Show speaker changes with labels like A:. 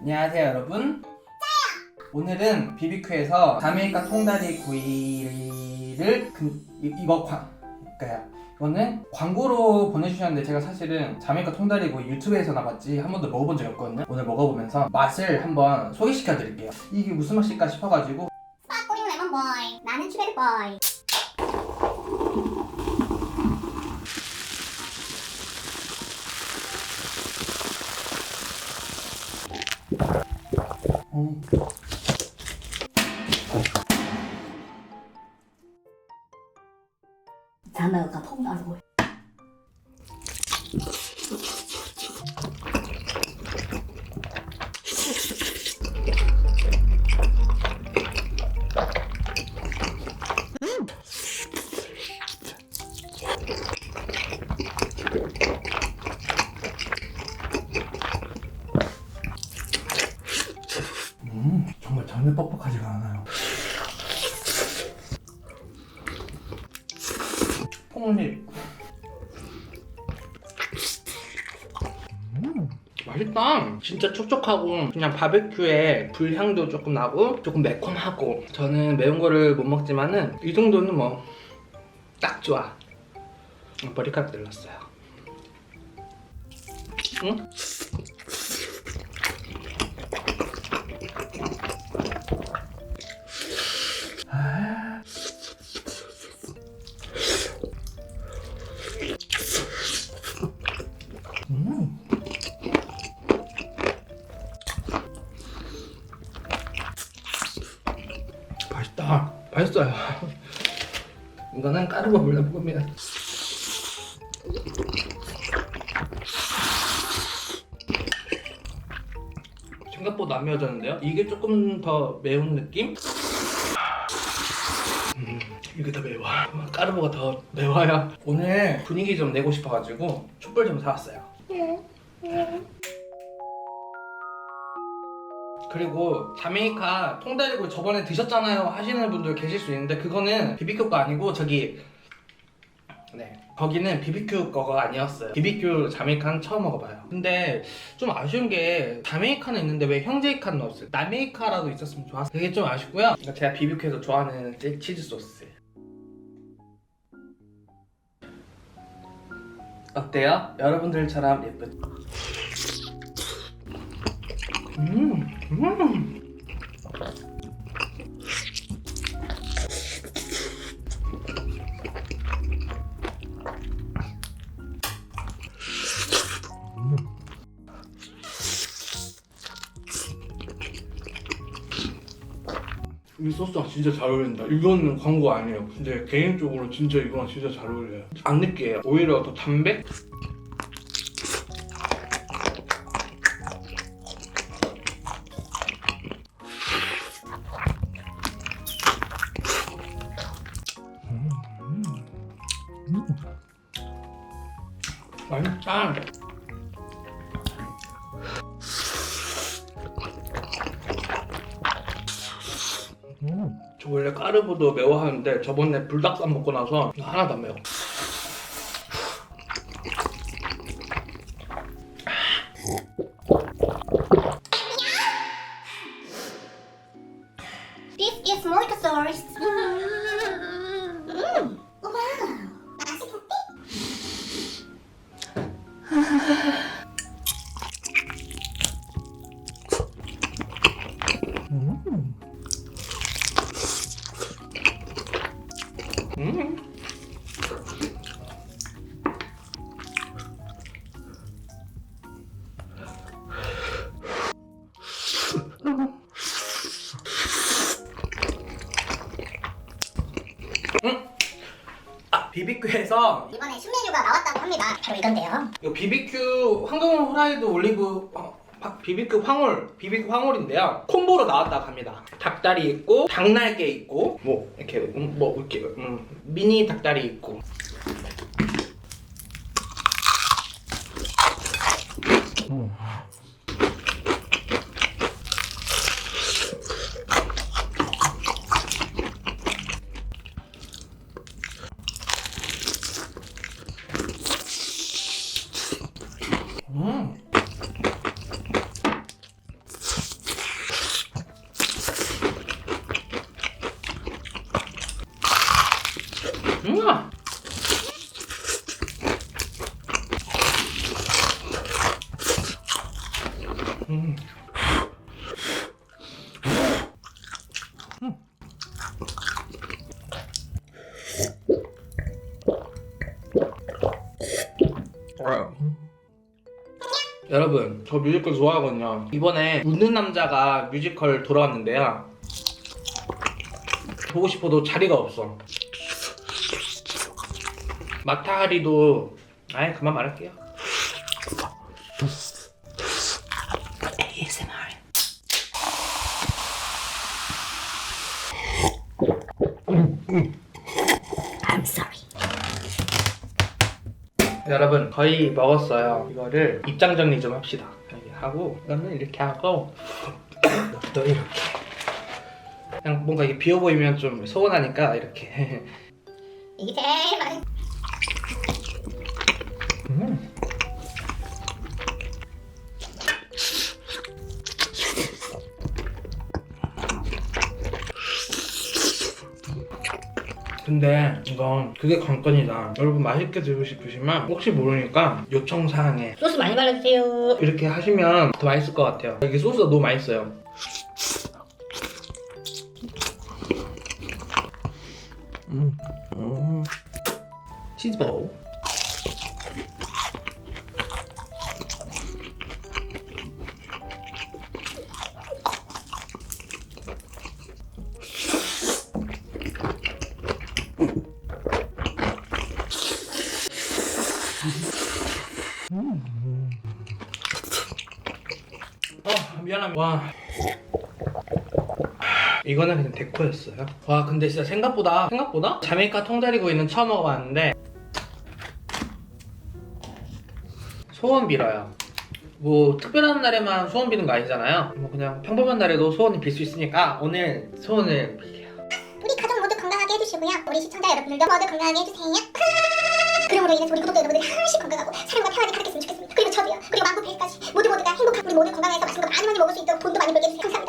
A: 안녕하세요 여러분. 오늘은 비비큐에서 자메이카 통다리 구이를 그, 이, 이거 광 그러니까 이거는 광고로 보내주셨는데 제가 사실은 자메이카 통다리 구이 유튜브에서 나봤지 한 번도 먹어본 적이 없거든요 오늘 먹어보면서 맛을 한번 소개시켜 드릴게요 이게 무슨 맛일까 싶어가지고
B: 스파클링 레몬 보이. 나는 추베르 보이.
A: 음, 전혀 뻑뻑하지가 않아요 콩잎 음, 맛있다. 진짜 촉촉하고 그냥 바베큐에 불향도 조금 나고 조금 매콤하고 저는 매운 거를 못 먹지만은 이 정도는 뭐 딱 좋아. 머리카락 늘렀어요. 응? 맛있어요. 이거는 까르보 물려볶음이다. 생각보다 안 매워졌는데요? 이게 조금 더 매운 느낌? 음, 이게 더 매워. 까르보가 더 매워요. 오늘 분위기 좀 내고 싶어가지고 촛불 좀 사왔어요. 그리고 자메이카 통다리고 저번에 드셨잖아요 하시는 분들 계실 수 있는데 그거는 비비큐 거 아니고 저기 네 거기는 비비큐 거가 아니었어요. 비비큐 자메이카는 처음 먹어봐요. 근데 좀 아쉬운 게 자메이카는 있는데 왜 형제이카는 없어요? 남메이카라도 있었으면 좋았어요. 그게 좀 아쉽고요. 이거 제가 비비큐에서 좋아하는 치- 치즈 소스. 어때요? 여러분들처럼 예쁜 음, 음. 이 소스랑 진짜 잘 어울린다. 이거는 광고 아니에요. 근데 개인적으로 진짜 이거랑 진짜 잘 어울려요. 안 느끼해요. 오히려 더 담백? 저 원래 까르보도 매워하는데 저번에 불닭쌈 먹고 나서 하나도 안 매워. 비비큐에서
B: 이번에 신메뉴가 나왔다고 합니다. 바로 이건데요.
A: 이 비비큐 황금 후라이드 올리브 어, 파- 비비큐 황홀 비비큐 황홀인데요 콤보로 나왔다고 합니다 닭다리 있고 닭날개 있고 뭐 이렇게 음, 뭐 이렇게 음, 미니 닭다리 있고 음. 음. 음. 여러분 저 뮤지컬 좋아하거든요. 이번에 웃는 남자가 뮤지컬 돌아왔는데요. 보고 싶어도 자리가 없어. 마타하리도 아예 그만 말할게요 ASMR
B: I'm sorry.
A: 여러분 거의 먹었어요. 이거를 입장 정리 좀 합시다. 이렇게 하고 이거는 이렇게 하고 또 이렇게. 그냥 뭔가 이게 비어 보이면 좀 서운하니까 이렇게.
B: 이게 제일 맛있.
A: 근데 이건 그게 관건이다. 여러분 맛있게 드시고 싶으시면 혹시 모르니까 요청사항에
B: 소스 많이 발라주세요.
A: 이렇게 하시면 더 맛있을 것 같아요. 이게 소스가 너무 맛있어요. 음, 음. 치즈볼. 어 미안합니다. 와. 이거는 그냥 데코였어요. 와 근데 진짜 생각보다 생각보다 자메이카 통다리구이는 처음 먹어봤는데 소원 빌어요. 뭐 특별한 날에만 소원 비는 거 아니잖아요. 뭐 그냥 평범한 날에도 소원을 빌수 있으니까 오늘 소원을 빌게요.
B: 우리 가족 모두 건강하게 해주시고요. 우리 시청자 여러분들도 모두 건강하게 해주세요. 그럼으로 인해서 우리 구독자 여러분들이 항시 건강하고 사랑과 평안이 가득했으면 좋겠습니다. 그리고 저도요. 그리고 만국 100까지 모두 모두가 행복한 우리 모두 건강해서 많이 많이 먹을 수 있도록 돈도 많이 벌게 해주세요.